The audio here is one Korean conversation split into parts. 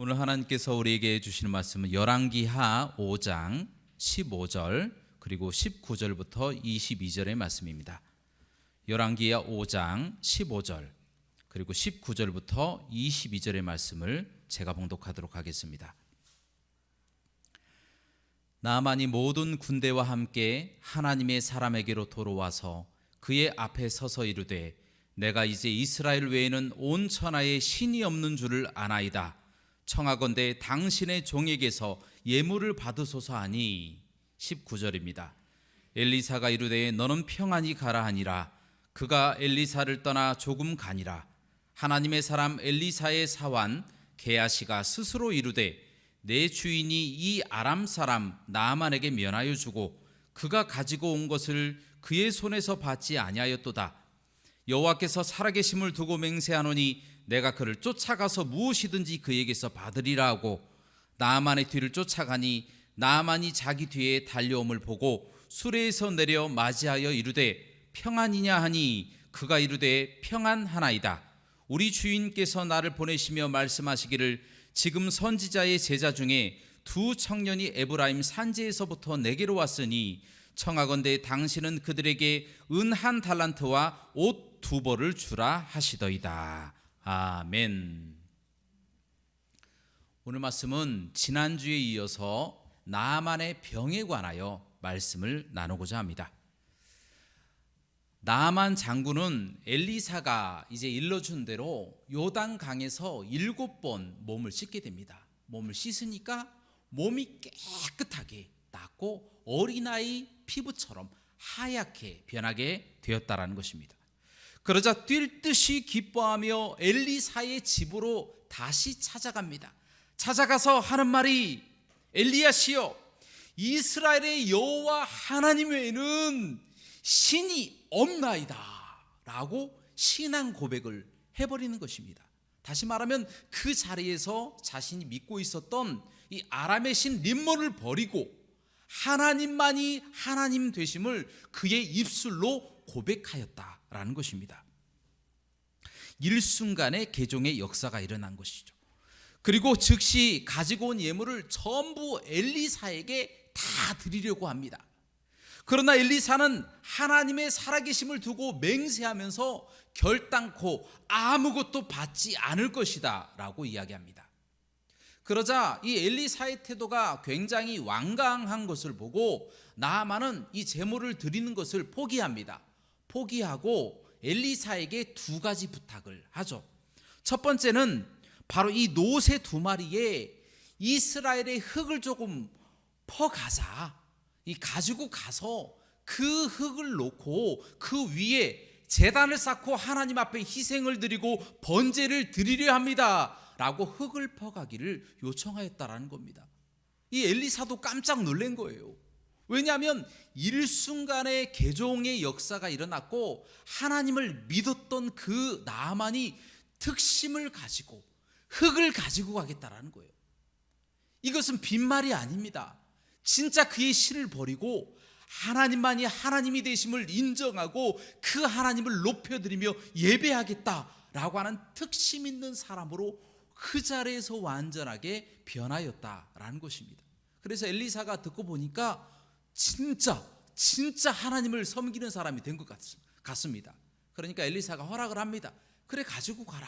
오늘 하나님께서 우리에게 주시는 말씀은 열왕기하 5장 15절 그리고 19절부터 22절의 말씀입니다. 열왕기하 5장 15절 그리고 19절부터 22절의 말씀을 제가 봉독하도록 하겠습니다. 나만이 모든 군대와 함께 하나님의 사람에게로 돌아와서 그의 앞에 서서 이르되 내가 이제 이스라엘 외에는 온 천하에 신이 없는 줄을 아나이다. 청하건대 당신의 종에게서 예물을 받으소서 하니 19절입니다. 엘리사가 이르되 너는 평안히 가라 하니라. 그가 엘리사를 떠나 조금 가니라. 하나님의 사람 엘리사의 사환 게하시가 스스로 이르되 내 주인이 이 아람 사람 나아만에게 면하여 주고 그가 가지고 온 것을 그의 손에서 받지 아니하였도다. 여호와께서 살아계심을 두고 맹세하노니 내가 그를 쫓아가서 무엇이든지 그에게서 받으리라 하고 나아만의 뒤를 쫓아가니 나아만이 자기 뒤에 달려옴을 보고 수레에서 내려 맞이하여 이르되 평안이냐 하니 그가 이르되 평안하나이다. 우리 주인께서 나를 보내시며 말씀하시기를 지금 선지자의 제자 중에 두 청년이 에브라임 산지에서부터 내게로 왔으니 청하건대 당신은 그들에게 은 한 달란트와 옷 두 벌을 주라 하시더이다. 아멘. 오늘 말씀은 지난주에 이어서 나만의 병에 관하여 말씀을 나누고자 합니다. 나만 장군은 엘리사가 이제 일러준 대로 요단 강에서 일곱 번 몸을 씻게 됩니다. 몸을 씻으니까 몸이 깨끗하게 낫고 어린아이 피부처럼 하얗게 변하게 되었다라는 것입니다. 그러자 뛸 듯이 기뻐하며 엘리사의 집으로 다시 찾아갑니다. 찾아가서 하는 말이 엘리야시여 이스라엘의 여호와 하나님 외에는 신이 없나이다라고 신앙 고백을 해버리는 것입니다. 다시 말하면 그 자리에서 자신이 믿고 있었던 이 아람의 신 림몬을 버리고 하나님만이 하나님 되심을 그의 입술로 고백하였다라는 것입니다. 일순간에 개종의 역사가 일어난 것이죠. 그리고 즉시 가지고 온 예물을 전부 엘리사에게 다 드리려고 합니다. 그러나 엘리사는 하나님의 살아계심을 두고 맹세하면서 결단코 아무것도 받지 않을 것이다 라고 이야기합니다. 그러자 이 엘리사의 태도가 굉장히 완강한 것을 보고 나아만은 이 제물을 드리는 것을 포기합니다. 포기하고 엘리사에게 두 가지 부탁을 하죠. 첫 번째는 바로 이 노새 두 마리에 이스라엘의 흙을 조금 퍼가자. 이 가지고 가서 그 흙을 놓고 그 위에 재단을 쌓고 하나님 앞에 희생을 드리고 번제를 드리려 합니다. 라고 흙을 퍼가기를 요청하였다라는 겁니다. 이 엘리사도 깜짝 놀란 거예요. 왜냐하면 일순간에 개종의 역사가 일어났고 하나님을 믿었던 그 나만이 특심을 가지고 흙을 가지고 가겠다라는 거예요. 이것은 빈말이 아닙니다. 진짜 그의 신을 버리고 하나님만이 하나님이 되심을 인정하고 그 하나님을 높여드리며 예배하겠다라고 하는 특심 있는 사람으로 그 자리에서 완전하게 변하였다라는 것입니다. 그래서 엘리사가 듣고 보니까 진짜 진짜 하나님을 섬기는 사람이 된 것 같습니다. 그러니까 엘리사가 허락을 합니다. 그래 가지고 가라.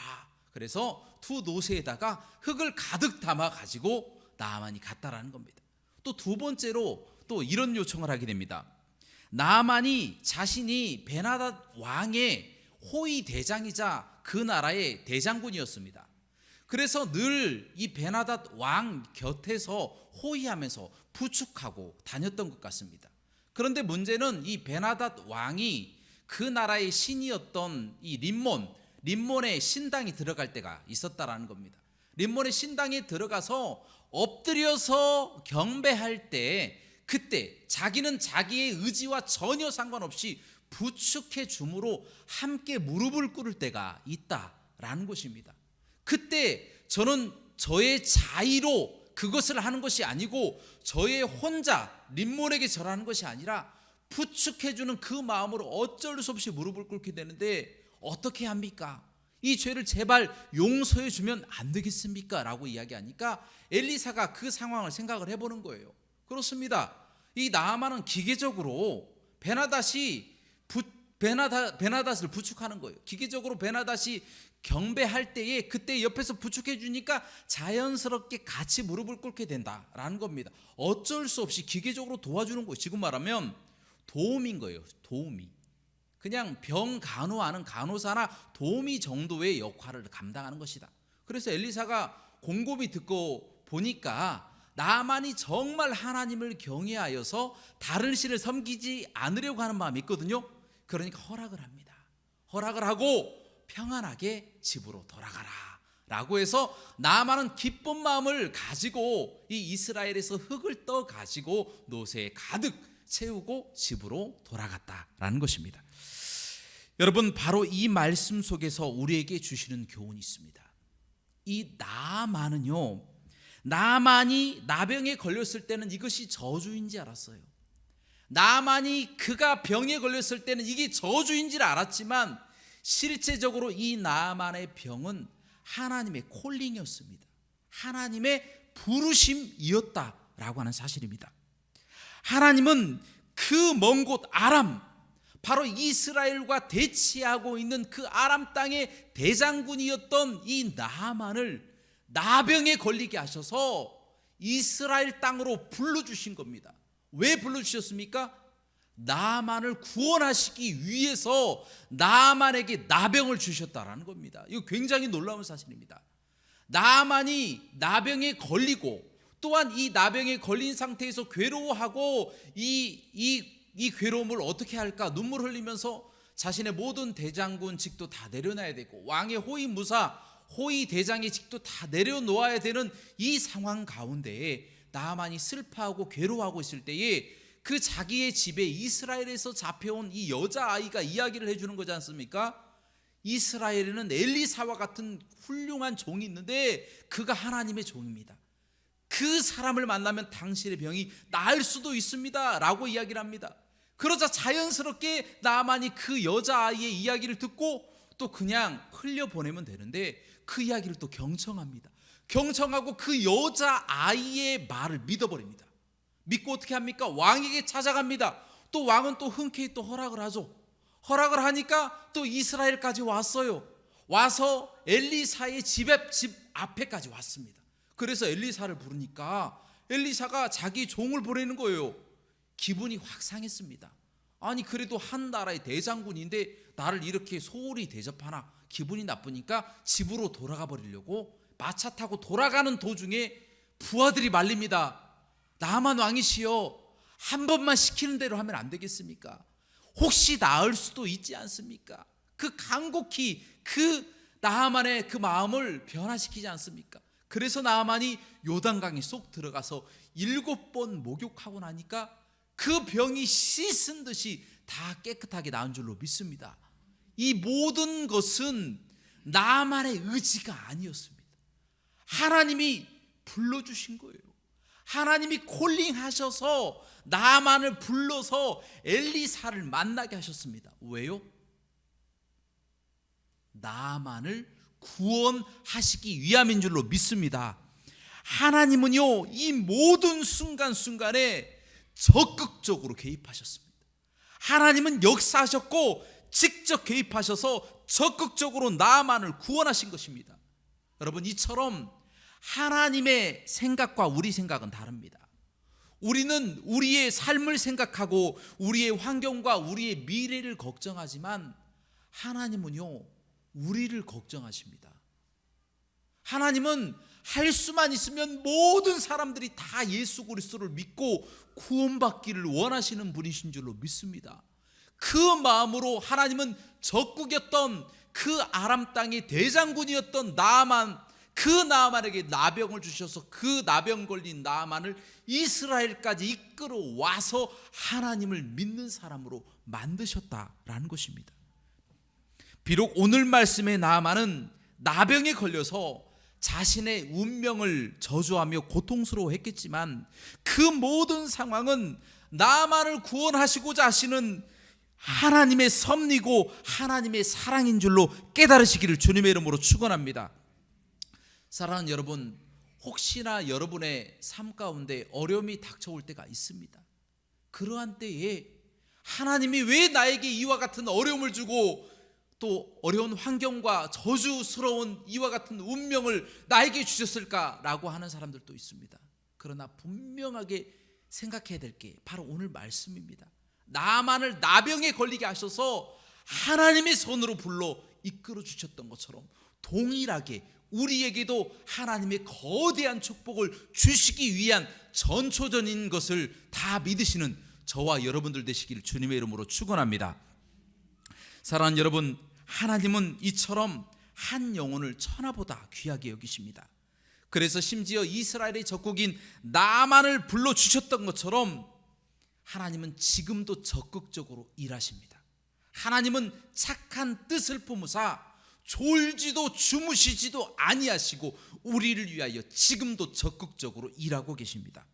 그래서 두 노새에다가 흙을 가득 담아 가지고 나만이 갔다라는 겁니다. 또 두 번째로 또 이런 요청을 하게 됩니다. 나만이 자신이 베나닷 왕의 호위 대장이자 그 나라의 대장군이었습니다. 그래서 늘 이 베나닷 왕 곁에서 호위하면서 부축하고 다녔던 것 같습니다. 그런데 문제는 이 베나닷 왕이 그 나라의 신이었던 이 림몬, 림몬의 신당이 들어갈 때가 있었다라는 겁니다. 림몬의 신당에 들어가서 엎드려서 경배할 때 그때 자기는 자기의 의지와 전혀 상관없이 부축해 주므로 함께 무릎을 꿇을 때가 있다라는 것입니다. 그때 저는 저의 자의로 그것을 하는 것이 아니고 저의 혼자 림몬에게 절하는 것이 아니라 부축해 주는 그 마음으로 어쩔 수 없이 무릎을 꿇게 되는데 어떻게 합니까? 이 죄를 제발 용서해 주면 안 되겠습니까? 라고 이야기하니까 엘리사가 그 상황을 생각을 해보는 거예요. 그렇습니다. 이 나아만은 기계적으로 베나닷이 부, 베나다, 베나닷을 부축하는 거예요. 기계적으로 베나닷이 경배할 때에 그때 옆에서 부축해 주니까 자연스럽게 같이 무릎을 꿇게 된다라는 겁니다. 어쩔 수 없이 기계적으로 도와주는 거예요. 지금 말하면 도움인 거예요. 도움이. 그냥 병 간호하는 간호사나 도우미 정도의 역할을 감당하는 것이다. 그래서 엘리사가 곰곰이 듣고 보니까 나만이 정말 하나님을 경외하여서 다른 신을 섬기지 않으려고 하는 마음이 있거든요. 그러니까 허락을 합니다. 허락을 하고 평안하게 집으로 돌아가라. 라고 해서 나만은 기쁜 마음을 가지고 이 이스라엘에서 흙을 떠 가지고 노새에 가득 채우고 집으로 돌아갔다라는 것입니다. 여러분 바로 이 말씀 속에서 우리에게 주시는 교훈이 있습니다. 이 나만은요. 나만이 나병에 걸렸을 때는 이것이 저주인지 알았어요. 나만이 그가 병에 걸렸을 때는 이게 저주인지를 알았지만 실제적으로 이 나만의 병은 하나님의 콜링이었습니다. 하나님의 부르심이었다라고 하는 사실입니다. 하나님은 그 먼 곳 아람 바로 이스라엘과 대치하고 있는 그 아람 땅의 대장군이었던 이 나만을 나병에 걸리게 하셔서 이스라엘 땅으로 불러주신 겁니다. 왜 불러주셨습니까? 나만을 구원하시기 위해서 나만에게 나병을 주셨다라는 겁니다. 이거 굉장히 놀라운 사실입니다. 나만이 나병에 걸리고 또한 이 나병에 걸린 상태에서 괴로워하고 이, 이, 이 괴로움을 어떻게 할까 눈물 흘리면서 자신의 모든 대장군 직도 다 내려놔야 되고 왕의 호위 무사 호위 대장의 직도 다 내려놓아야 되는 이 상황 가운데에 나만이 슬퍼하고 괴로워하고 있을 때에 그 자기의 집에 이스라엘에서 잡혀온 이 여자아이가 이야기를 해주는 거지 않습니까? 이스라엘에는 엘리사와 같은 훌륭한 종이 있는데 그가 하나님의 종입니다. 그 사람을 만나면 당신의 병이 나을 수도 있습니다. 라고 이야기를 합니다. 그러자 자연스럽게 나만이 그 여자아이의 이야기를 듣고 또 그냥 흘려보내면 되는데 그 이야기를 또 경청합니다. 경청하고 그 여자아이의 말을 믿어버립니다. 믿고 어떻게 합니까? 왕에게 찾아갑니다. 또 왕은 또 흔쾌히 또 허락을 하죠. 허락을 하니까 또 이스라엘까지 왔어요. 와서 엘리사의 집에 집 앞에까지 왔습니다. 그래서 엘리사를 부르니까 엘리사가 자기 종을 보내는 거예요. 기분이 확 상했습니다. 아니 그래도 한 나라의 대장군인데 나를 이렇게 소홀히 대접하나 기분이 나쁘니까 집으로 돌아가 버리려고 마차 타고 돌아가는 도중에 부하들이 말립니다. 나만 왕이시여 한 번만 시키는 대로 하면 안 되겠습니까? 혹시 나을 수도 있지 않습니까? 그 간곡히 그 나만의 그 마음을 변화시키지 않습니까? 그래서 나만이 요단강에 쏙 들어가서 일곱 번 목욕하고 나니까 그 병이 씻은 듯이 다 깨끗하게 나은 줄로 믿습니다. 이 모든 것은 나만의 의지가 아니었습니다. 하나님이 불러주신 거예요. 하나님이 콜링하셔서 나만을 불러서 엘리사를 만나게 하셨습니다. 왜요? 나만을 구원하시기 위함인 줄로 믿습니다. 하나님은요, 이 모든 순간순간에 적극적으로 개입하셨습니다. 하나님은 역사하셨고 직접 개입하셔서 적극적으로 나만을 구원하신 것입니다. 여러분, 이처럼 하나님의 생각과 우리 생각은 다릅니다. 우리는 우리의 삶을 생각하고 우리의 환경과 우리의 미래를 걱정하지만 하나님은요, 우리를 걱정하십니다. 하나님은 할 수만 있으면 모든 사람들이 다 예수 그리스도를 믿고 구원받기를 원하시는 분이신 줄로 믿습니다. 그 마음으로 하나님은 적국이었던 그 아람 땅의 대장군이었던 나만 그 나만에게 나병을 주셔서 그 나병 걸린 나만을 이스라엘까지 이끌어 와서 하나님을 믿는 사람으로 만드셨다라는 것입니다. 비록 오늘 말씀의 나만은 나병에 걸려서 자신의 운명을 저주하며 고통스러워했겠지만 그 모든 상황은 나만을 구원하시고자 하시는 하나님의 섭리고 하나님의 사랑인 줄로 깨달으시기를 주님의 이름으로 축원합니다. 사랑하는 여러분, 혹시나 여러분의 삶 가운데 어려움이 닥쳐올 때가 있습니다. 그러한 때에 하나님이 왜 나에게 이와 같은 어려움을 주고 또 어려운 환경과 저주스러운 이와 같은 운명을 나에게 주셨을까라고 하는 사람들도 있습니다. 그러나 분명하게 생각해야 될 게 바로 오늘 말씀입니다. 나만을 나병에 걸리게 하셔서 하나님의 손으로 불러 이끌어 주셨던 것처럼 동일하게 우리에게도 하나님의 거대한 축복을 주시기 위한 전초전인 것을 다 믿으시는 저와 여러분들 되시기를 주님의 이름으로 축원합니다. 사랑하는 여러분, 하나님은 이처럼 한 영혼을 천하보다 귀하게 여기십니다. 그래서 심지어 이스라엘의 적국인 나만을 불러 주셨던 것처럼 하나님은 지금도 적극적으로 일하십니다. 하나님은 착한 뜻을 품으사 졸지도 주무시지도 아니하시고 우리를 위하여 지금도 적극적으로 일하고 계십니다.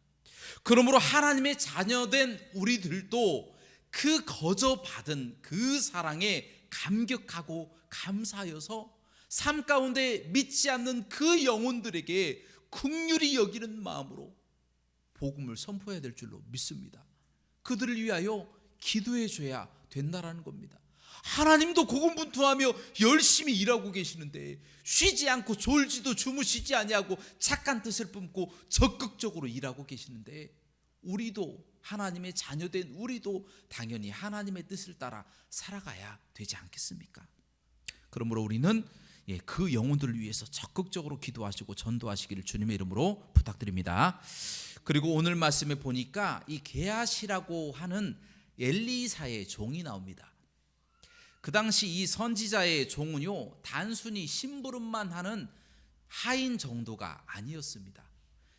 그러므로 하나님의 자녀된 우리들도 그 거저 받은 그 사랑에 감격하고 감사하여서 삶 가운데 믿지 않는 그 영혼들에게 국률이 여기는 마음으로 복음을 선포해야 될 줄로 믿습니다. 그들을 위하여 기도해 줘야 된다라는 겁니다. 하나님도 고군분투하며 열심히 일하고 계시는데 쉬지 않고 졸지도 주무시지 아니하고 착한 뜻을 품고 적극적으로 일하고 계시는데 우리도 하나님의 자녀된 우리도 당연히 하나님의 뜻을 따라 살아가야 되지 않겠습니까? 그러므로 우리는 예, 그 영혼들을 위해서 적극적으로 기도하시고 전도하시기를 주님의 이름으로 부탁드립니다. 그리고 오늘 말씀에 보니까 이 게하시라고 하는 엘리사의 종이 나옵니다. 그 당시 이 선지자의 종은요 단순히 심부름만 하는 하인 정도가 아니었습니다.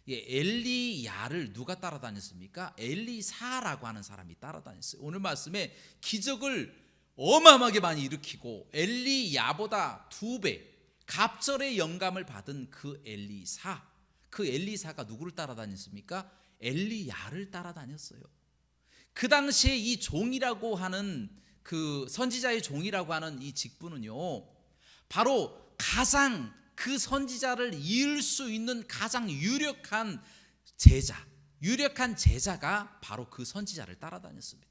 예, 엘리야를 누가 따라다녔습니까? 엘리사라고 하는 사람이 따라다녔어요. 오늘 말씀에 기적을 어마어마하게 많이 일으키고 엘리야보다 두 배 갑절의 영감을 받은 그 엘리사, 그 엘리사가 누구를 따라다녔습니까? 엘리야를 따라다녔어요. 그 당시에 이 종이라고 하는 그 선지자의 종이라고 하는 이 직분은요, 바로 가장 그 선지자를 이을 수 있는 가장 유력한 제자, 유력한 제자가 바로 그 선지자를 따라다녔습니다.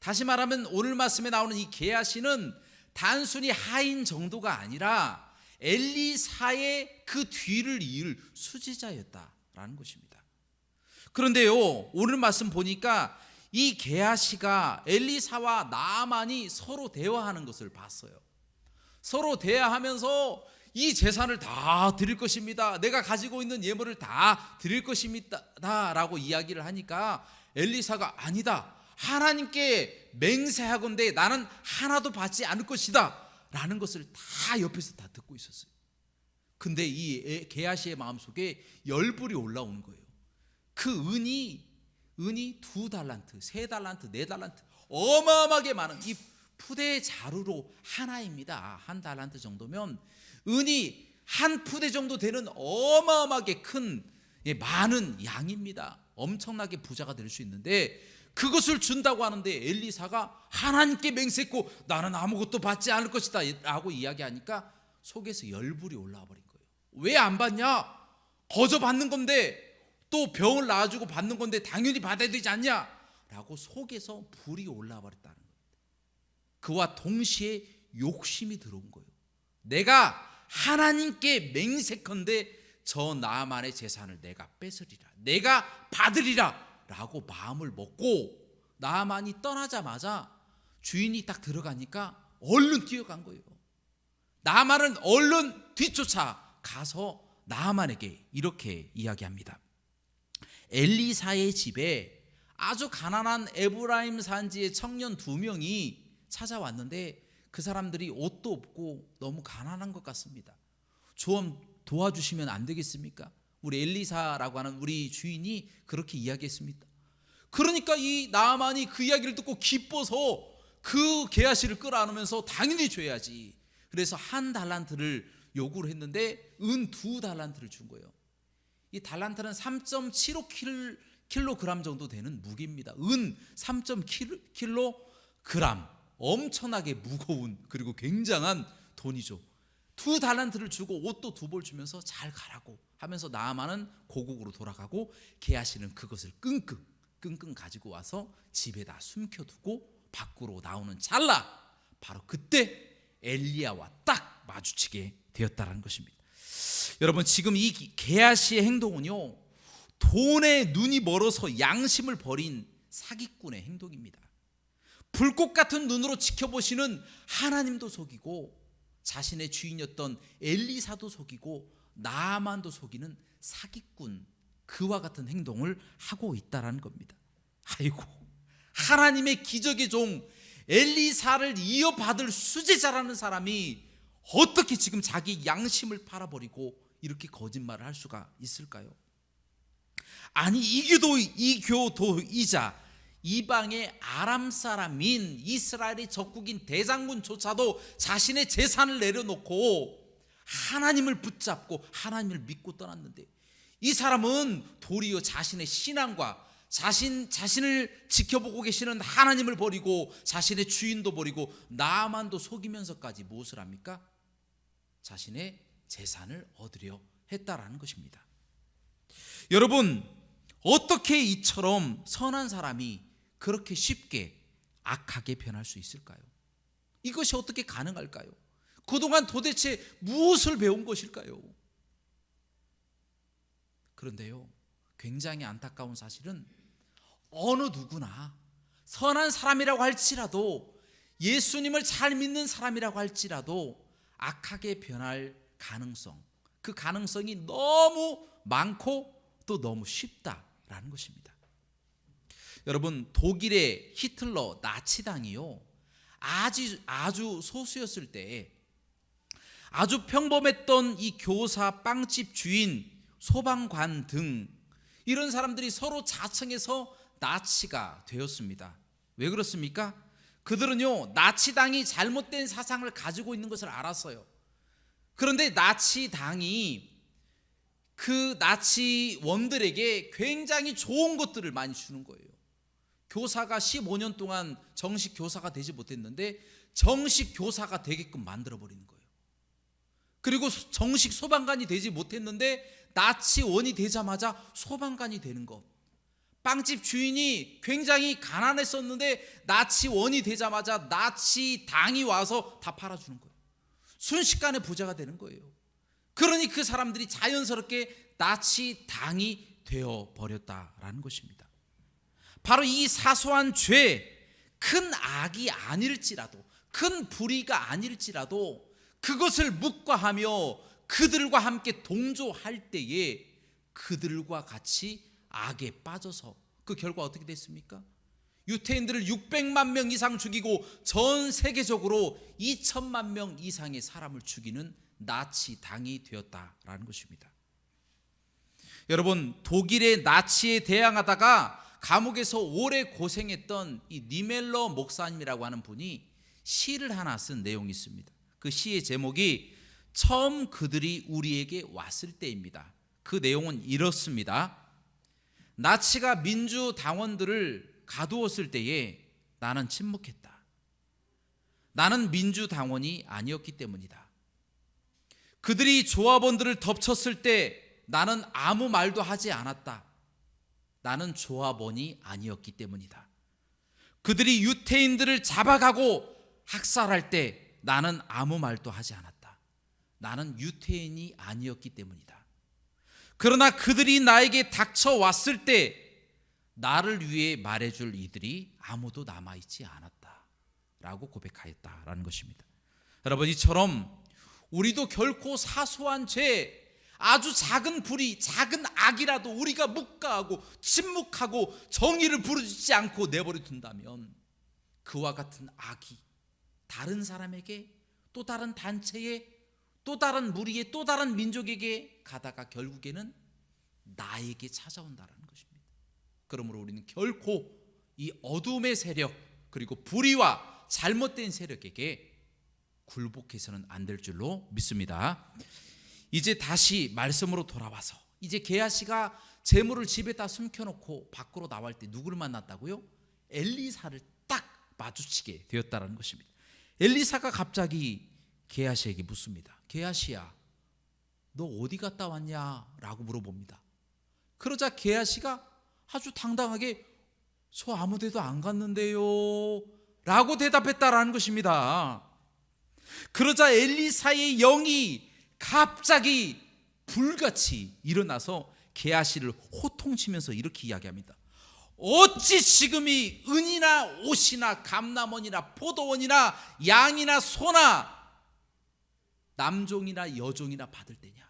다시 말하면 오늘 말씀에 나오는 이 게하시는 단순히 하인 정도가 아니라 엘리사의 그 뒤를 이을 수지자였다라는 것입니다. 그런데요, 오늘 말씀 보니까 이 게하시가 엘리사와 나만이 서로 대화하는 것을 봤어요. 서로 대화하면서 이 재산을 다 드릴 것입니다. 내가 가지고 있는 예물을 다 드릴 것입니다라고 이야기를 하니까 엘리사가 아니다. 하나님께 맹세하건대 나는 하나도 받지 않을 것이다. 라는 것을 다 옆에서 다 듣고 있었어요. 근데 이 게하시의 마음속에 열불이 올라오는 거예요. 그 은이 은이 두 달란트, 세 달란트, 네 달란트 어마어마하게 많은 이 푸대 자루로 하나입니다. 한 달란트 정도면 은이 한 푸대 정도 되는 어마어마하게 큰 예, 많은 양입니다. 엄청나게 부자가 될 수 있는데 그것을 준다고 하는데 엘리사가 하나님께 맹세했고 나는 아무것도 받지 않을 것이다 라고 이야기하니까 속에서 열불이 올라와 버린 거예요. 왜 안 받냐? 거저 받는 건데 또 병을 낳아주고 받는 건데 당연히 받아야 되지 않냐? 라고 속에서 불이 올라와 버렸다는 겁니다. 그와 동시에 욕심이 들어온 거예요. 내가 하나님께 맹세컨대 저 나만의 재산을 내가 뺏으리라. 내가 받으리라. 라고 마음을 먹고 나만이 떠나자마자 주인이 딱 들어가니까 얼른 뛰어간 거예요. 나만은 얼른 뒤쫓아 가서 나만에게 이렇게 이야기합니다. 엘리사의 집에 아주 가난한 에브라임 산지의 청년 두 명이 찾아왔는데 그 사람들이 옷도 없고 너무 가난한 것 같습니다. 좀 도와주시면 안 되겠습니까? 우리 엘리사라고 하는 우리 주인이 그렇게 이야기했습니다. 그러니까 이 나만이 그 이야기를 듣고 기뻐서 그 게하시를 끌어안으면서 당연히 줘야지. 그래서 한 달란트를 요구를 했는데 은 두 달란트를 준 거예요. 이 달란트는 3.75kg 정도 되는 무게입니다. 은 3.75kg 엄청나게 무거운 그리고 굉장한 돈이죠. 두 달란트를 주고 옷도 두 벌 주면서 잘 가라고 하면서 나아만은 고국으로 돌아가고 게하시는 그것을 끙끙 끙끙 가지고 와서 집에다 숨겨두고 밖으로 나오는 찰나 바로 그때 엘리야와 딱 마주치게 되었다라는 것입니다. 여러분 지금 이 게하시의 행동은요 돈에 눈이 멀어서 양심을 버린 사기꾼의 행동입니다. 불꽃 같은 눈으로 지켜보시는 하나님도 속이고 자신의 주인이었던 엘리사도 속이고 나만도 속이는 사기꾼 그와 같은 행동을 하고 있다라는 겁니다. 아이고 하나님의 기적의 종 엘리사를 이어받을 수제자라는 사람이 어떻게 지금 자기 양심을 팔아버리고 이렇게 거짓말을 할 수가 있을까요? 아니 이교도 이교도이자 이방의 아람 사람인 이스라엘의 적국인 대장군조차도 자신의 재산을 내려놓고 하나님을 붙잡고 하나님을 믿고 떠났는데 이 사람은 도리어 자신의 신앙과 자신 자신을 지켜보고 계시는 하나님을 버리고 자신의 주인도 버리고 나만도 속이면서까지 무엇을 합니까? 자신의 재산을 얻으려 했다라는 것입니다. 여러분 어떻게 이처럼 선한 사람이 그렇게 쉽게 악하게 변할 수 있을까요? 이것이 어떻게 가능할까요? 그동안 도대체 무엇을 배운 것일까요? 그런데요, 굉장히 안타까운 사실은 어느 누구나 선한 사람이라고 할지라도 예수님을 잘 믿는 사람이라고 할지라도 악하게 변할 가능성, 그 가능성이 너무 많고 또 너무 쉽다라는 것입니다. 여러분 독일의 히틀러 나치당이요 아주 아주 소수였을 때 아주 평범했던 이 교사 빵집 주인 소방관 등 이런 사람들이 서로 자청해서 나치가 되었습니다. 왜 그렇습니까? 그들은요 나치당이 잘못된 사상을 가지고 있는 것을 알았어요. 그런데 나치 당이 그 나치원들에게 굉장히 좋은 것들을 많이 주는 거예요. 교사가 15년 동안 정식 교사가 되지 못했는데 정식 교사가 되게끔 만들어 버리는 거예요. 그리고 정식 소방관이 되지 못했는데 나치원이 되자마자 소방관이 되는 것. 빵집 주인이 굉장히 가난했었는데 나치원이 되자마자 나치당이 와서 다 팔아주는 거예요. 순식간에 부자가 되는 거예요. 그러니 그 사람들이 자연스럽게 나치 당이 되어 버렸다라는 것입니다. 바로 이 사소한 죄, 큰 악이 아닐지라도, 큰 불의가 아닐지라도 그것을 묵과하며 그들과 함께 동조할 때에 그들과 같이 악에 빠져서 그 결과 어떻게 됐습니까? 유태인들을 600만 명 이상 죽이고 전 세계적으로 2천만 명 이상의 사람을 죽이는 나치 당이 되었다라는 것입니다. 여러분 독일의 나치에 대항하다가 감옥에서 오래 고생했던 이 니멜러 목사님이라고 하는 분이 시를 하나 쓴 내용이 있습니다. 그 시의 제목이 처음 그들이 우리에게 왔을 때입니다. 그 내용은 이렇습니다. 나치가 민주 당원들을 가두었을 때에 나는 침묵했다. 나는 민주당원이 아니었기 때문이다. 그들이 조합원들을 덮쳤을 때 나는 아무 말도 하지 않았다. 나는 조합원이 아니었기 때문이다. 그들이 유태인들을 잡아가고 학살할 때 나는 아무 말도 하지 않았다. 나는 유태인이 아니었기 때문이다. 그러나 그들이 나에게 닥쳐왔을 때 나를 위해 말해줄 이들이 아무도 남아있지 않았다. 라고 고백하였다라는 것입니다. 여러분, 이처럼 우리도 결코 사소한 죄, 아주 작은 불이, 작은 악이라도 우리가 묵과하고 침묵하고 정의를 부르지 않고 내버려 둔다면 그와 같은 악이 다른 사람에게 또 다른 단체에 또 다른 무리에 또 다른 민족에게 가다가 결국에는 나에게 찾아온다라는 것입니다. 그러므로 우리는 결코 이 어둠의 세력 그리고 불의와 잘못된 세력에게 굴복해서는 안 될 줄로 믿습니다. 이제 다시 말씀으로 돌아와서 이제 게하시가 재물을 집에다 숨겨놓고 밖으로 나갈 때 누구를 만났다고요? 엘리사를 딱 마주치게 되었다는 것입니다. 엘리사가 갑자기 게하시에게 묻습니다. 게하시야, 너 어디 갔다 왔냐?라고 물어봅니다. 그러자 게하시가 아주 당당하게 저 아무 데도 안 갔는데요. 라고 대답했다라는 것입니다. 그러자 엘리사의 영이 갑자기 불같이 일어나서 게하시를 호통치면서 이렇게 이야기합니다. 어찌 지금이 은이나 옷이나 감남원이나 포도원이나 양이나 소나 남종이나 여종이나 받을 때냐?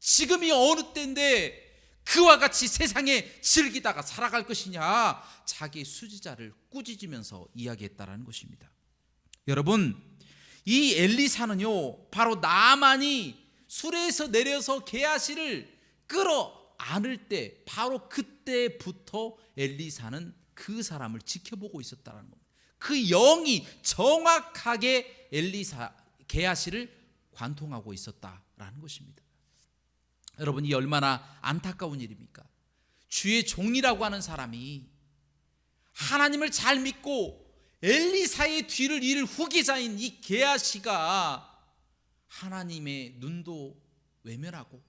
지금이 어느 때인데 그와 같이 세상에 즐기다가 살아갈 것이냐? 자기 수지자를 꾸짖으면서 이야기했다라는 것입니다. 여러분, 이 엘리사는요, 바로 나만이 수레에서 내려서 게하시를 끌어 안을 때, 바로 그때부터 엘리사는 그 사람을 지켜보고 있었다는 겁니다. 그 영이 정확하게 엘리사 게하시를 관통하고 있었다라는 것입니다. 여러분 이 얼마나 안타까운 일입니까? 주의 종이라고 하는 사람이 하나님을 잘 믿고 엘리사의 뒤를 이을 후계자인 이 게하시가 하나님의 눈도 외면하고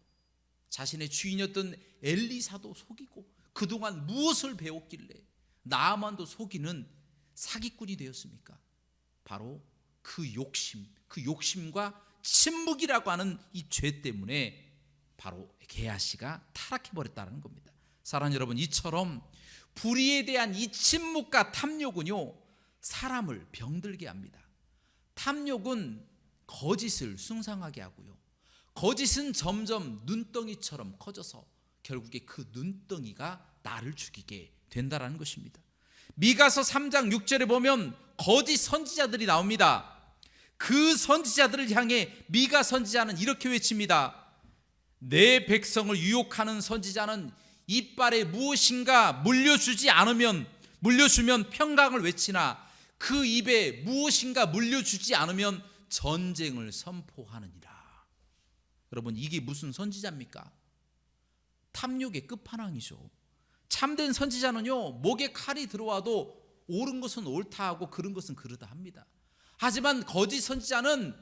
자신의 주인이었던 엘리사도 속이고 그동안 무엇을 배웠길래 나만도 속이는 사기꾼이 되었습니까? 바로 그 욕심, 그 욕심과 침묵이라고 하는 이 죄 때문에 바로 게하시가 타락해 버렸다는 겁니다. 사랑 여러분, 이처럼 불의에 대한 이 침묵과 탐욕은요 사람을 병들게 합니다. 탐욕은 거짓을 숭상하게 하고요. 거짓은 점점 눈덩이처럼 커져서 결국에 그 눈덩이가 나를 죽이게 된다라는 것입니다. 미가서 3장 6절에 보면 거짓 선지자들이 나옵니다. 그 선지자들을 향해 미가 선지자는 이렇게 외칩니다. 내 백성을 유혹하는 선지자는 이빨에 무엇인가 물려주지 않으면 물려주면 평강을 외치나 그 입에 무엇인가 물려주지 않으면 전쟁을 선포하느니라. 여러분 이게 무슨 선지자입니까? 탐욕의 끝판왕이죠. 참된 선지자는요 목에 칼이 들어와도 옳은 것은 옳다 하고 그른 것은 그르다 합니다. 하지만 거짓 선지자는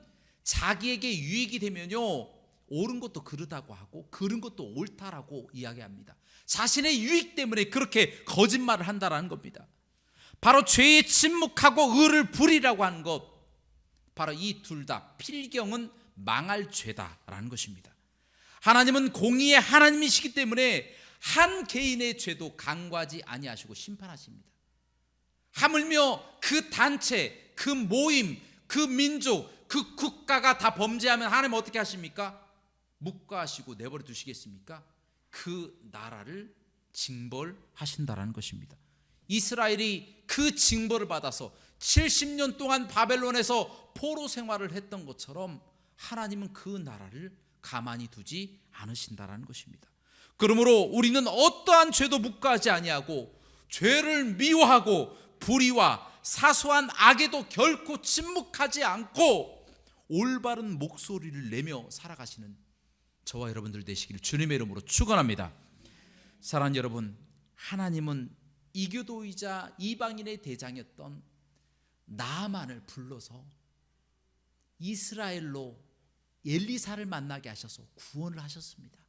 자기에게 유익이 되면요 옳은 것도 그르다고 하고 그른 것도 옳다라고 이야기합니다. 자신의 유익 때문에 그렇게 거짓말을 한다라는 겁니다. 바로 죄에 침묵하고 의를 부리라고 하는 것 바로 이 둘 다 필경은 망할 죄다라는 것입니다. 하나님은 공의의 하나님이시기 때문에 한 개인의 죄도 간과하지 아니하시고 심판하십니다. 하물며 그 단체, 그 모임, 그 민족, 그 국가가 다 범죄하면 하나님 어떻게 하십니까? 묵과하시고 내버려 두시겠습니까? 그 나라를 징벌하신다라는 것입니다. 이스라엘이 그 징벌을 받아서 70년 동안 바벨론에서 포로 생활을 했던 것처럼 하나님은 그 나라를 가만히 두지 않으신다라는 것입니다. 그러므로 우리는 어떠한 죄도 묵과하지 아니하고 죄를 미워하고 불의와 사소한 악에도 결코 침묵하지 않고 올바른 목소리를 내며 살아가시는 저와 여러분들 되시기를 주님의 이름으로 축원합니다. 사랑하는 여러분, 하나님은 이교도이자 이방인의 대장이었던 나만을 불러서 이스라엘로 엘리사를 만나게 하셔서 구원을 하셨습니다.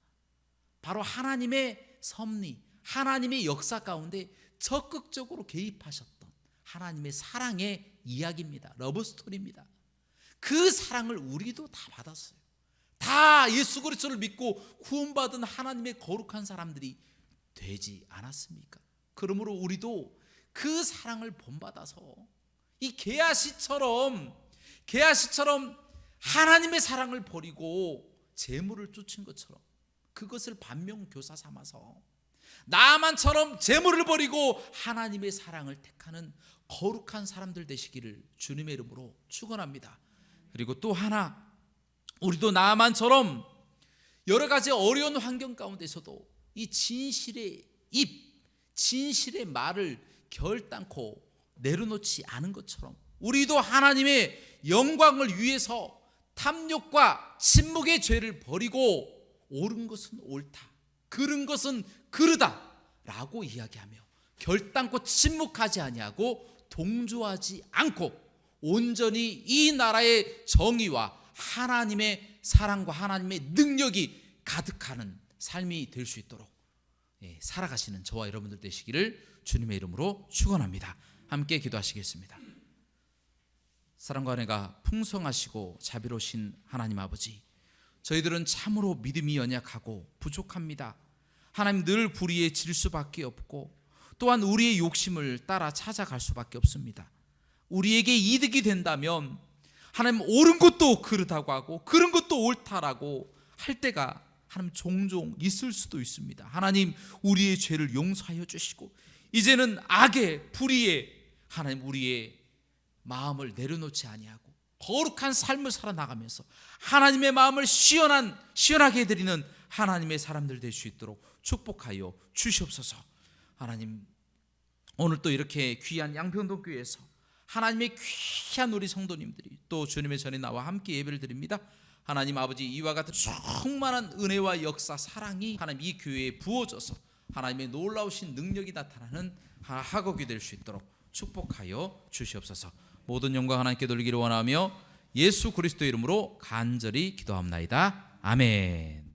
바로 하나님의 섭리, 하나님의 역사 가운데 적극적으로 개입하셨던 하나님의 사랑의 이야기입니다. 러브 스토리입니다. 그 사랑을 우리도 다 받았어요. 다 예수 그리스도를 믿고 구원받은 하나님의 거룩한 사람들이 되지 않았습니까? 그러므로 우리도 그 사랑을 본받아서 이 게하시처럼 게하시처럼 하나님의 사랑을 버리고 재물을 쫓은 것처럼 그것을 반면교사 삼아서 나만처럼 재물을 버리고 하나님의 사랑을 택하는 거룩한 사람들 되시기를 주님의 이름으로 축원합니다. 그리고 또 하나 우리도 나만처럼 여러 가지 어려운 환경 가운데서도 이 진실의 입, 진실의 말을 결단코 내려놓지 않은 것처럼 우리도 하나님의 영광을 위해서 탐욕과 침묵의 죄를 버리고 옳은 것은 옳다. 그른 것은 그르다 라고 이야기하며 결단코 침묵하지 아니하고 동조하지 않고 온전히 이 나라의 정의와 하나님의 사랑과 하나님의 능력이 가득하는 삶이 될 수 있도록 예, 살아가시는 저와 여러분들 되시기를 주님의 이름으로 축원합니다. 함께 기도하시겠습니다. 사랑과 은혜가 풍성하시고 자비로우신 하나님 아버지 저희들은 참으로 믿음이 연약하고 부족합니다. 하나님 늘 불의에 질 수밖에 없고 또한 우리의 욕심을 따라 찾아갈 수밖에 없습니다. 우리에게 이득이 된다면 하나님 옳은 것도 그르다고 하고 그런 것도 옳다라고 할 때가 하나님 종종 있을 수도 있습니다. 하나님 우리의 죄를 용서하여 주시고 이제는 악의 불의에 하나님 우리의 마음을 내려놓지 아니하고 거룩한 삶을 살아나가면서 하나님의 마음을 시원한 시원하게 해드리는 하나님의 사람들 될 수 있도록 축복하여 주시옵소서. 하나님 오늘 또 이렇게 귀한 양평동 교회에서 하나님의 귀한 우리 성도님들이 또 주님의 전에 나와 함께 예배를 드립니다. 하나님 아버지 이와 같은 충만한 은혜와 역사 사랑이 하나님 이 교회에 부어져서 하나님의 놀라우신 능력이 나타나는 하곡이 될 수 있도록 축복하여 주시옵소서. 모든 영광 하나님께 돌리기를 원하며 예수 그리스도 이름으로 간절히 기도합나이다. 아멘.